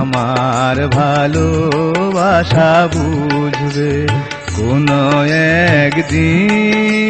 আমার ভালোবাসা বুঝবে কোনো একদিন।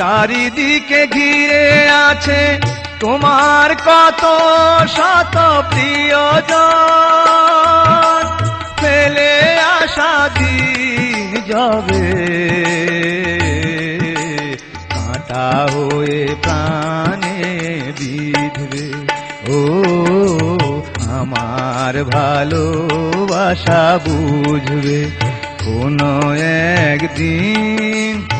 চারিদিকে ঘিরে আছে তোমার কত শত প্রিয়জন। ফেলে আসা দিন যাবে। কাঁটা হয়ে প্রাণে বিধবে। ও, আমার ভালোবাসা বুঝবে। কোনো একদিন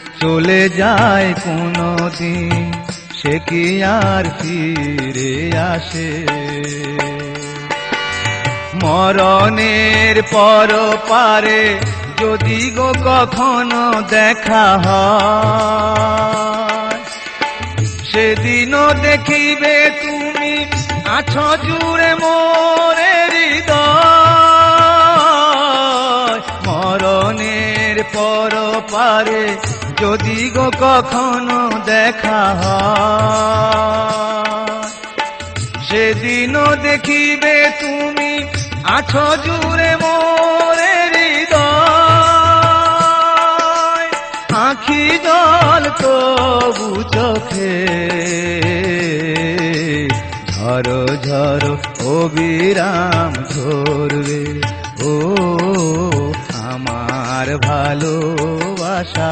চলে যায় কোনো দিন সে কি আর ফিরে আসে? মরণের পর পারে যদি গো কখনো দেখা হয়, সেদিনও দেখিবে তুমি আছো জুড়ে মোরে হৃদয়। মরণের পর পারে যদি গো কখনো দেখা সেদিনও দেখিবে তুমি আছো জুড়ে মোরে হৃদয়। আখি জল তবু চোখে, ঝরো ঝরো অবিরাম ঝরবে। ও, আমার ভালোবাসা